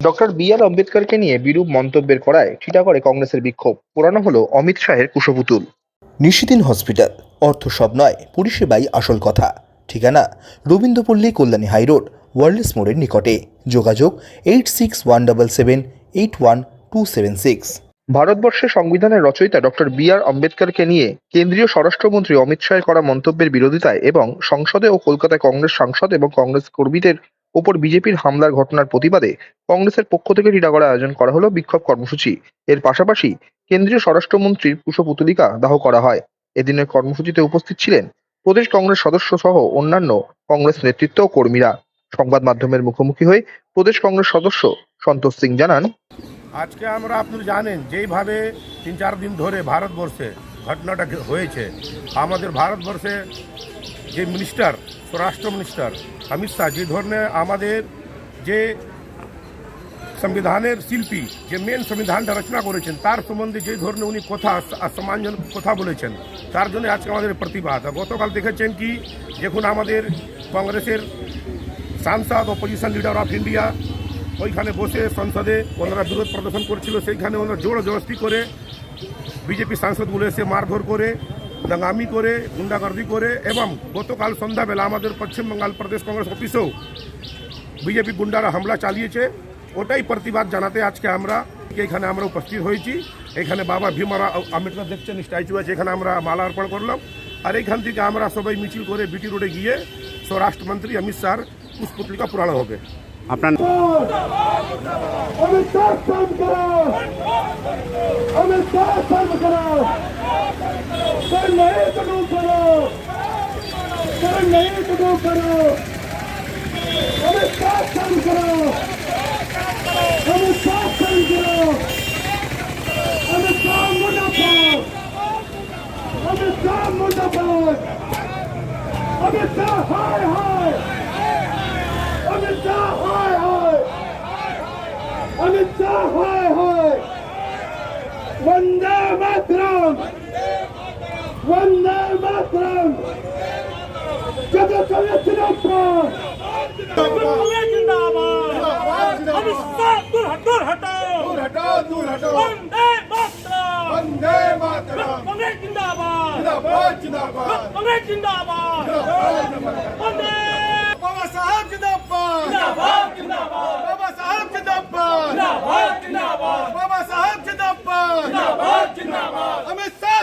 Doctor B আর আম্বেদকরকে নিয়ে বিরূপ মন্তব্যের করায় করে কংগ্রেসের বিক্ষোভ। পোড়ানো হলো অমিত শাহের কুশপুতুল। নিশিদিন হসপিটাল। অর্থ সব নয় পরিষেবাই আসল কথা। ঠিকানা রবীন্দ্রপল্লী কল্যাণী হাইরোড ওয়ার্ল্ডস মোড়ের নিকটে। যোগাযোগ eight six one double seven eight one two seven six. ভারতবর্ষের সংবিধানের রচয়িতা ডক্টর বি আর আম্বেদকরকে নিয়ে কেন্দ্রীয় স্বরাষ্ট্রমন্ত্রী অমিত শাহের করা মন্তব্যের বিরোধিতায় এবং সংসদে ও কলকাতায় কংগ্রেস সাংসদ এবং কংগ্রেস কর্মীদের ওপর বিজেপির হামলার ঘটনার প্রতিবাদে কংগ্রেসের পক্ষ থেকে টিটাগড়ে আয়োজন করা হলো বিক্ষোভ কর্মসূচি। এর পাশাপাশি কেন্দ্রীয় স্বরাষ্ট্রমন্ত্রীর কুশপুতলিকা দাহ করা হয়। এদিনের কর্মসূচিতে উপস্থিত ছিলেন প্রদেশ কংগ্রেস সদস্য সহ অন্যান্য কংগ্রেস নেতৃত্ব ও কর্মীরা। সংবাদ মাধ্যমের মুখোমুখি হয়ে প্রদেশ কংগ্রেস সদস্য সন্তোষ সিং জানান, আজকে আমরা আপনারা জানেন যেইভাবে তিন চার দিন ধরে ভারতবর্ষে ঘটনাটা হয়েছে। আমাদের ভারতবর্ষে যে মিনিস্টার, স্বরাষ্ট্র মিনিস্টার অমিত শাহ, যে ধরনের আমাদের যে সংবিধানের শিল্পী, যে মেন সংবিধানটা রচনা করেছেন, তার সম্বন্ধে যে ধরনের উনি কথা সম্মানজনক কথা বলেছেন, তার জন্য আজকে আমাদের প্রতিবাদ। গতকাল দেখেছেন কি যখন আমাদের কংগ্রেসের সাংসদ অপোজিশন লিডার অফ ইন্ডিয়া ওইখানে বসে সংসদে ওনারা বিরোধ প্রদর্শন করছিল, সেইখানে ওনারা জোর জবস্তি করে বিজেপি সাংসদগুলো এসে মারধর করে দাঙ্গামি করে গুন্ডাগর্দি করে এবং গতকাল সন্ধ্যাবেলা আমাদের পশ্চিমবঙ্গাল প্রদেশ কংগ্রেস অফিসেও বিজেপি গুন্ডারা হামলা চালিয়েছে ওটাই প্রতিবাদ জানাতে আজকে আমরা এখানে আমরা উপস্থিত হয়েছি এখানে বাবা ভীমরা আম্বেদকর দেখছেন স্ট্যাচু আছে এখানে আমরা মালা অর্পণ করলাম আর এইখান থেকে আমরা সবাই মিছিল করে বিটি রোডে গিয়ে স্বরাষ্ট্রমন্ত্রী অমিত শাহর পুষ্পতলিকা পুরাণ হবে আপনার नहीं तो डूब करो अमित शाह शांत करो अमित शाह शांत करो अमित शाह मुंडाफाड़ अमित शाह मुंडाफाड़ अमित शाह हाय हाय अमित शाह हाय हाय अमित शाह हाय हाय वंदे मातरम वंदे मातरम बाबा साहिब दादा बाबा साहिब बाबा साहिब जादा हमेशह